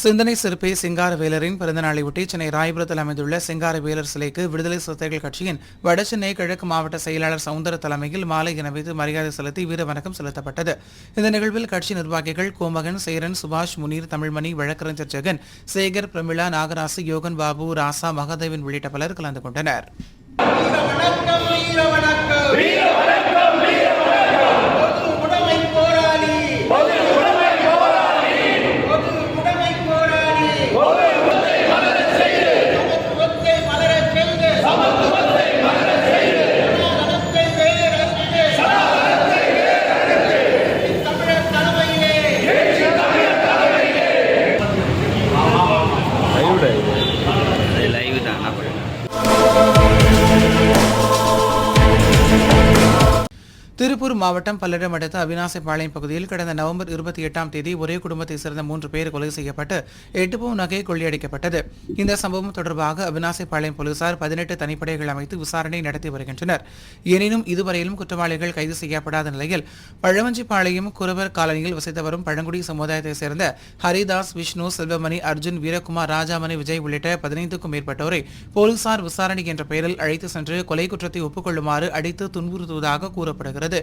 சிந்தனை சிற்பி சிங்காரவேலரின் பிறந்தநாளையொட்டி சென்னை ராயபுரத்தில் அமைந்துள்ள சிங்காரவேலர் சிலைக்கு விடுதலை சிறுத்தைகள் கட்சியின் வடசென்னை கிழக்கு மாவட்ட செயலாளர் சவுந்தர தலைமையில் மாலை அணிவித்து மரியாதை செலுத்தி வீர வணக்கம் செலுத்தப்பட்டது. இந்த நிகழ்வில் கட்சி நிர்வாகிகள் கோமகன் சேரன் சுபாஷ் முனீர் தமிழ்மணி வழக்கறிஞர் ஜெகன் சேகர் பிரமிளா நாகராசு யோகன் பாபு ராசா மகாதேவன் உள்ளிட்ட பலர் கலந்து கொண்டனர். திருப்பூர் மாவட்டம் பல்லடம் அடுத்த அவினாசிப்பாளையம் பகுதியில் கடந்த நவம்பர் இருபத்தி எட்டாம் தேதி ஒரே குடும்பத்தைச் சேர்ந்த மூன்று பேர் கொலை செய்யப்பட்டு எட்டு பவுன் நகை கொள்ளையடிக்கப்பட்டது. இந்த சம்பவம் தொடர்பாக அவினாசிப்பாளையம் போலீசார் பதினெட்டு தனிப்படைகள் அமைத்து விசாரணை நடத்தி வருகின்றனர். எனினும் இதுவரையிலும் குற்றவாளிகள் கைது செய்யப்படாத நிலையில் பழவஞ்சிப்பாளையம் குறவர் காலனியில் வசித்து வரும் பழங்குடி சமுதாயத்தைச் சேர்ந்த ஹரிதாஸ் விஷ்ணு செல்வமணி அர்ஜுன் வீரகுமார் ராஜாமணி விஜய் உள்ளிட்ட பதினைந்துக்கும் மேற்பட்டோரை போலீசார் விசாரணை என்ற பெயரில் அழைத்து சென்று கொலை குற்றத்தை ஒப்புக்கொள்ளுமாறு அடித்து துன்புறுத்துவதாக கூறப்படுகிறது.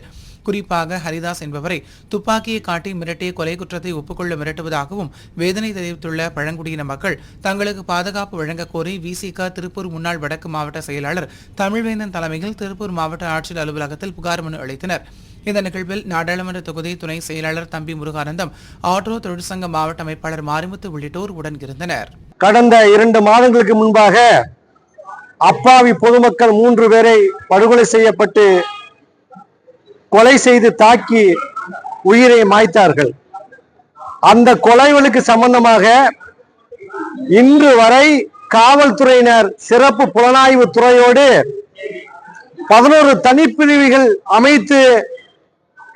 குறிப்பாக ஹரிதாஸ் என்பவரை துப்பாக்கியை காட்டி மிரட்டிய கொலை குற்றத்தை ஒப்புக்கொள்ள மிரட்டுவதாகவும் வேதனை தெரிவித்துள்ள பழங்குடியின மக்கள் தங்களுக்கு பாதுகாப்பு வழங்க கோரி விசிக திருப்பூர் முன்னாள் வடக்கு மாவட்ட செயலாளர் தமிழ்வேந்தன் தலைமையில் திருப்பூர் மாவட்ட ஆட்சியர் அலுவலகத்தில் புகார் மனு அளித்தனர். இந்த நிகழ்வில் நாடாளுமன்ற தொகுதி துணை செயலாளர் தம்பி முருகானந்தம் ஆட்டோ தொழிற்சங்க மாவட்ட அமைப்பாளர் மாரிமுத்து உள்ளிட்டோர் உடன் இருந்தனர். கடந்த இரண்டு மாதங்களுக்கு முன்பாக அப்பாவி பொதுமக்கள் மூன்று பேரை படுகொலை செய்யப்பட்டு கொலை செய்து தாக்கி உயிரை மாய்த்தார்கள். அந்த கொலைகளுக்கு சம்பந்தமாக இன்று வரை காவல்துறையினர் சிறப்பு புலனாய்வு துறையோடு பதினோரு தனிப்பிரிவுகள் அமைத்து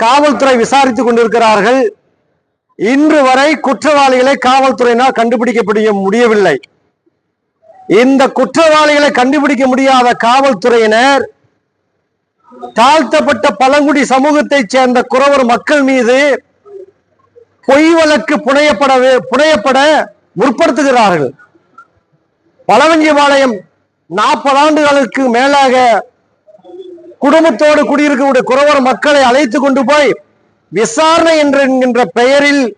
காவல்துறை விசாரித்துக் கொண்டிருக்கிறார்கள். இன்று வரை குற்றவாளிகளை காவல்துறையினால் கண்டுபிடிக்க முடியவில்லை. இந்த குற்றவாளிகளை கண்டுபிடிக்க முடியாத காவல்துறையினர் தாழ்த்தப்பட்ட பழங்குடி சமூகத்தைச் சேர்ந்த குறவர் மக்கள் மீது பொய் வழக்கு புனையப்பட புனையப்பட முற்படுத்துகிறார்கள். பழவஞ்சிபாளையம் நாற்பது ஆண்டுகளுக்கு மேலாக குடும்பத்தோடு குடியிருக்கக்கூடிய குறவர் மக்களை அழைத்து கொண்டு போய் விசாரணை என்கின்ற பெயரில்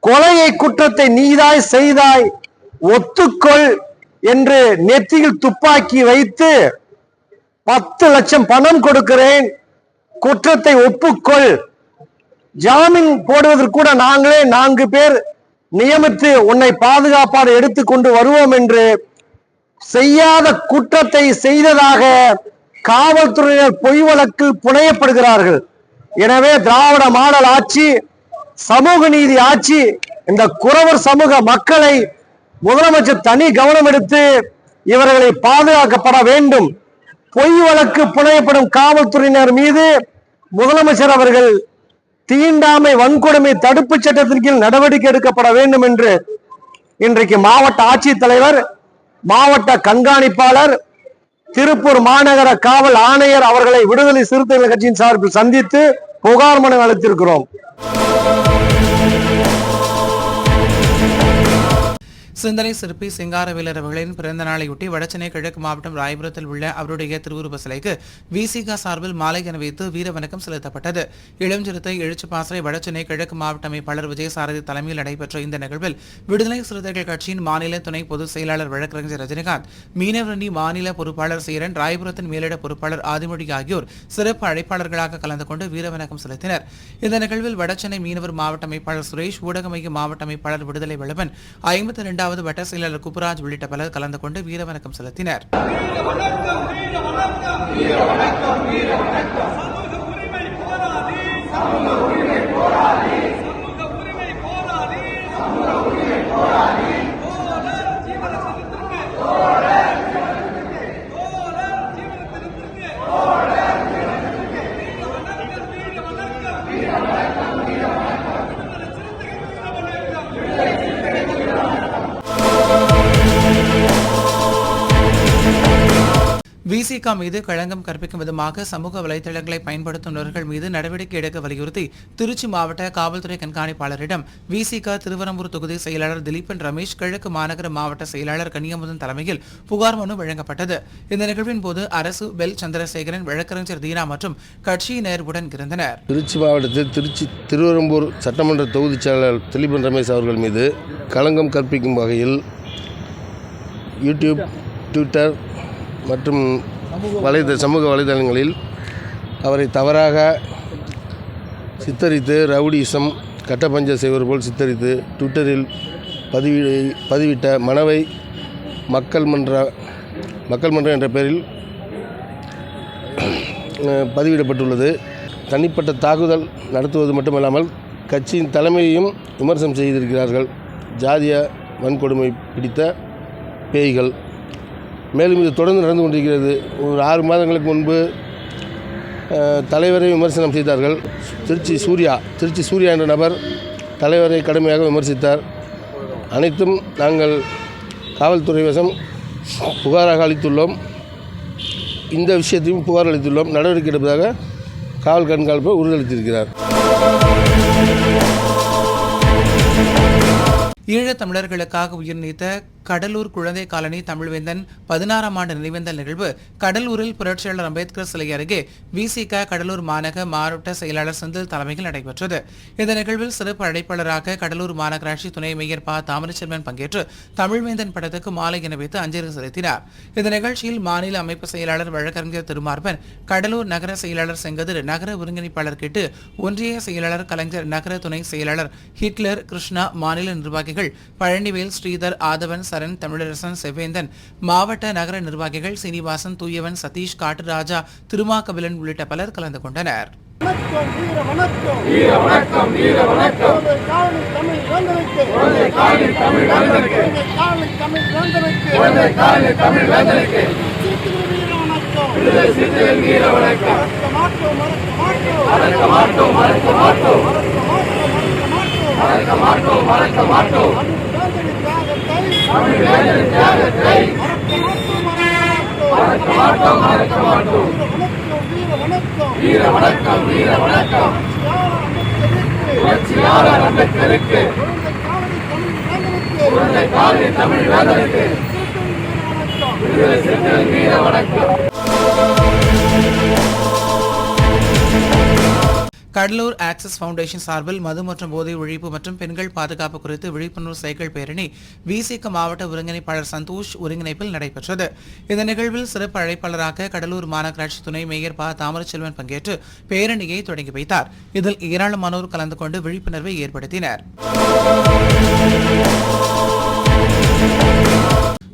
கொலையை குற்றத்தை நீதாய் செய்தாய் ஒத்துக்கொள் என்று நெத்தியில் துப்பாக்கி வைத்து பத்து லட்சம் பணம் கொடுக்கிறேன். குற்றத்தை ஒப்புக்கொள். ஜாமீன் போடுவதற்கு கூட நாங்களே நான்கு பேர் நியமித்து உன்னை பாதுகாப்பாக எடுத்துக்கொண்டு வருவோம் என்று செய்யாத குற்றத்தை செய்ததாக காவல்துறையினர் பொய் வழக்கில் புனையப்படுகிறார்கள். எனவே திராவிட மாடல் ஆட்சி சமூக நீதி ஆட்சி இந்த குறவர் சமூக மக்களை முதலமைச்சர் தனி கவனம் எடுத்து இவர்களை பாதுகாக்கப்பட வேண்டும். பொய் வழக்கு புனையப்படும் காவல்துறையினர் மீது முதலமைச்சர் அவர்கள் தீண்டாமை வன்கொடுமை தடுப்பு சட்டத்தின் கீழ் நடவடிக்கை எடுக்கப்பட வேண்டும் என்று இன்றைக்கு மாவட்ட ஆட்சித்தலைவர் மாவட்ட கண்காணிப்பாளர் திருப்பூர் மாநகர காவல் ஆணையர் அவர்களை விடுதலை சிறுத்தைகள் கட்சியின் சார்பில் சந்தித்து புகார் மனு அளித்திருக்கிறோம். சிந்தனை சிற்பி சிங்காரவேலர் அவர்களின் பிறந்த நாளையொட்டி வடசென்னை கிழக்கு மாவட்டம் ராயபுரத்தில் உள்ள அவருடைய திருவுருவ சிலைக்கு விசிகா சார்பில் மாலை அணிவித்து வீரவணக்கம் செலுத்தப்பட்டது. இளஞ்சிறுத்தை எழுச்சிப்பாசறை வடசென்னை கிழக்கு மாவட்ட அமைப்பாளர் விஜயசாரதி தலைமையில் நடைபெற்ற இந்த நிகழ்வில் விடுதலை சிறுத்தைகள் கட்சியின் மாநில துணை பொதுச் செயலாளர் வழக்கறிஞர் ரஜினிகாந்த் மீனவரணி மாநில பொறுப்பாளர் சீரன் ராயபுரத்தின் மேலிட பொறுப்பாளர் ஆதிமொழி ஆகியோர் சிறப்பு அழைப்பாளர்களாக கலந்து கொண்டு வீரவணக்கம் செலுத்தினர். இந்த நிகழ்வில் வடசென்னை மீனவர் மாவட்ட அமைப்பாளர் சுரேஷ் ஊடக மைய மாவட்ட அமைப்பாளர் விடுதலை வளவன் ஐம்பத்தி இரண்டாவது வட்ட செயலாளர் குப்புராஜ் உள்ளிட்ட பலர் கலந்து கொண்டு வீரவணக்கம் செலுத்தினர். விசிகா மீது களங்கம் கற்பிக்கும் விதமாக சமூக வலைதளங்களை பயன்படுத்துபவர்கள் மீது நடவடிக்கை எடுக்க வலியுறுத்தி திருச்சி மாவட்ட காவல்துறை கண்காணிப்பாளரிடம் விசிகா திருவரம்பூர் தொகுதி செயலாளர் திலீபன் ரமேஷ் கிழக்கு மாநகர மாவட்ட செயலாளர் கனியமுதன் தலைமையில் புகார் மனு வழங்கப்பட்டது. இந்த நிகழ்வின் போது அரசு பெல் சந்திரசேகரன் வழக்கறிஞர் தீனா மற்றும் கட்சியினர் உடன் இருந்தனர் திருச்சி மாவட்டத்தில் திருச்சி திருவரம்பூர் சட்டமன்ற தொகுதி செயலாளர் திலீபன் ரமேஷ் அவர்கள் மீது களங்கம் கற்பிக்கும் வகையில் யூடியூப் ட்விட்டர் மற்றும் வலைத சமூக வலைதளங்களில் அவரை தவறாக சித்தரித்து ரவுடிசம் கட்டப்பஞ்ச செய்வது போல் சித்தரித்து ட்விட்டரில் பதிவிடு பதிவிட்ட மனவை மக்கள் மன்ற மக்கள் மன்றம் என்ற பெயரில் பதிவிடப்பட்டுள்ளது. தனிப்பட்ட தாக்குதல் நடத்துவது மட்டுமல்லாமல் கட்சியின் தலைமையையும் விமர்சனம் செய்திருக்கிறார்கள். ஜாதிய வன்கொடுமை பிடித்த பேய்கள். மேலும் இது தொடர்ந்து நடந்து கொண்டிருக்கிறது. ஒரு ஆறு மாதங்களுக்கு முன்பு தலைவரை விமர்சனம் செய்தார்கள். திருச்சி சூர்யா திருச்சி சூர்யா என்ற நபர் தலைவரை கடுமையாக விமர்சித்தார். அனைத்தும் நாங்கள் காவல்துறை வசம் புகாராக அளித்துள்ளோம். இந்த விஷயத்தையும் புகார் அளித்துள்ளோம். நடவடிக்கை எடுப்பதாக காவல் கண்காணிப்பு உறுதியளித்திருக்கிறார். ஈழத்தமிழர்களுக்காக உயிர் நீத்த கடலூர் குழந்தை காலனி தமிழ்வேந்தன் பதினாறாம் ஆண்டு நினைவேந்தல் நிகழ்வு கடலூரில் புரட்சியாளர் அம்பேத்கர் சிலை அருகே விசிக கடலூர் மாநக மாவட்ட செயலாளர் செந்தில் தலைமையில் நடைபெற்றது. இந்த நிகழ்வில் சிறப்பு அழைப்பாளராக கடலூர் மாநகராட்சி துணை மேயர் ப. தாமரச்செல்வன் பங்கேற்று தமிழ்வேந்தன் படத்துக்கு மாலை அணிவித்து அஞ்சலி செலுத்தினார். இந்த நிகழ்ச்சியில் மாநில அமைப்பு செயலாளர் வழக்கறிஞர் திருமார்பன் கடலூர் நகர செயலாளர் செங்கதிர் நகர ஒருங்கிணைப்பாளர் கிட்டு ஒன்றிய செயலாளர் கலைஞர் நகர துணை செயலாளர் ஹிட்லர் கிருஷ்ணா மாநில நிர்வாகிகள் பழனிவேல் ஸ்ரீதர் ஆதவன் சரண் தமிழரசன் செவ்வேந்தன் மாவட்ட நகர நிர்வாகிகள் சீனிவாசன் தூயவன் சதீஷ் காட்டுராஜா திருமாக்கபிலன் உள்ளிட்ட பலர் கலந்து கொண்டனர். மறக்க மாட்டோம் மறக்க மாட்டோம் மறக்க மாட்டோம் வீர வணக்கம் வீர வணக்கம் வீர புரட்சியாளர் அம்பேத்கருக்கு குழந்தை தமிழ் வேந்தனுக்கு விடுதலை சிறுத்தைகள் வீர வணக்கம். கடலூர் ஆக்சிஸ் ஃபவுண்டேஷன் சார்பில் மது மற்றும் போதை ஒழிப்பு மற்றும் பெண்கள் பாதுகாப்பு குறித்து விழிப்புணர்வு சைக்கிள் பேரணி விசிக மாவட்ட ஒருங்கிணைப்பாளர் சந்தோஷ் ஒருங்கிணைப்பில் நடைபெற்றது. இந்த நிகழ்வில் சிறப்பு அழைப்பாளராக கடலூர் மாநகராட்சி துணை மேயர் ப. தாமரச்செல்வன் பங்கேற்று பேரணியை தொடங்கி வைத்தார். இதில் ஏராளமானோர் கலந்து கொண்டு விழிப்புணர்வை ஏற்படுத்தினர்.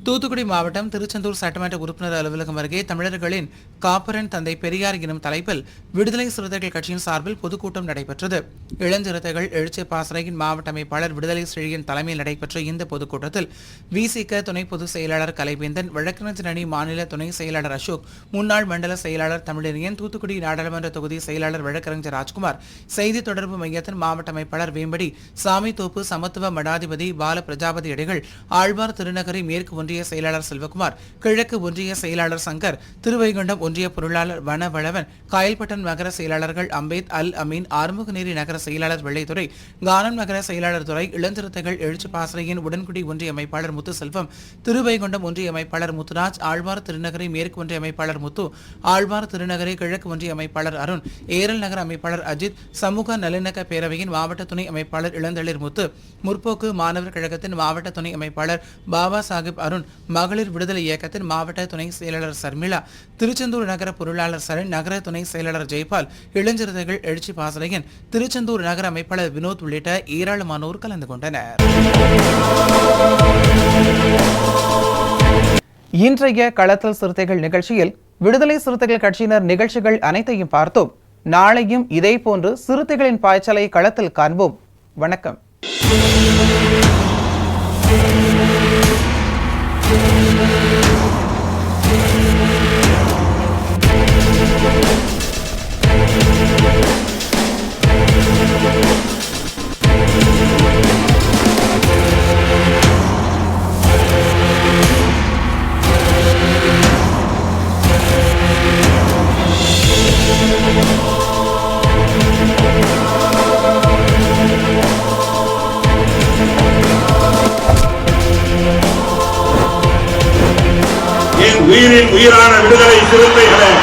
தூத்துக்குடி மாவட்டம் திருச்செந்தூர் சட்டமன்ற உறுப்பினர் அலுவலகம் அருகே தமிழர்களின் காப்பரன் தந்தை பெரியார் எனும் தலைப்பில் விடுதலை சிறுத்தைகள் கட்சியின் சார்பில் பொதுக்கூட்டம் நடைபெற்றது. இளஞ்சிறுத்தைகள் எழுச்சி பாசறையின் மாவட்ட அமைப்பாளர் விடுதலை செழியன் தலைமையில் நடைபெற்ற இந்த பொதுக்கூட்டத்தில் விசிக துணை பொதுச் செயலாளர் கலைவேந்தன் வழக்கறிஞர் அணி மாநில துணை செயலாளர் அசோக் முன்னாள் மண்டல செயலாளர் தமிழறிஞன் தூத்துக்குடி நாடாளுமன்ற தொகுதி செயலாளர் வழக்கறிஞர் ராஜ்குமார் செய்தி தொடர்பு மையத்தின் மாவட்ட அமைப்பாளர் வேம்படி சாமி தோப்பு சமத்துவ மடாதிபதி பால பிரஜாபதி அடிகள் ஆழ்வார் திருநகரி மேற்கு ஒன்றிய ஒன்றிய செயலாளர் செல்வகுமார் கிழக்கு ஒன்றிய செயலாளர் சங்கர் திருவைகுண்டம் ஒன்றிய பொருளாளர் வனவளவன் காயல்பட்டன் நகர செயலாளர்கள் அம்பேத் அல் அமீன் ஆறுமுகநேரி நகர செயலாளர் வெள்ளைத்துறை கானம் நகர செயலாளர் துறை இளஞ்சிறுத்தைகள் எழுச்சி பாசறையின் உடன்குடி ஒன்றிய அமைப்பாளர் முத்துசெல்வம் திருவைகுண்டம் ஒன்றிய அமைப்பாளர் முத்துராஜ் ஆழ்வார் திருநகரை மேற்கு ஒன்றிய அமைப்பாளர் முத்து ஆழ்வார் திருநகரை கிழக்கு ஒன்றிய அமைப்பாளர் அருண் ஏரல் நகர அமைப்பாளர் அஜித் சமூக நல்லிணக்க பேரவையின் மாவட்ட துணை அமைப்பாளர் இளந்தளிர் முத்து முற்போக்கு மாணவர் கழகத்தின் மாவட்ட துணை அமைப்பாளர் பாபா சாஹிப் அருண் மகளிர் விடுதலை இயக்கத்தின் மாவட்ட துணை செயலாளர் சர்மிளா திருச்செந்தூர் நகர பொருளாளர் சரண் நகர துணை செயலாளர் ஜெய்பால் இளைஞர்கள் எழுச்சி பாசறையின் திருச்செந்தூர் நகர அமைப்பாளர் வினோத் உள்ளிட்ட ஏராளமானோர் கலந்து கொண்டனர். இன்றைய களத்தல் சிறுத்தைகள் நிகழ்ச்சியில் விடுதலை சிறுத்தைகள் கட்சியினர் நிகழ்ச்சிகள் அனைத்தையும் பார்த்தோம். நாளையும் இதே போன்று சிறுத்தைகளின் பாய்ச்சலை களத்தில் காண்போம். வணக்கம். விடுதலை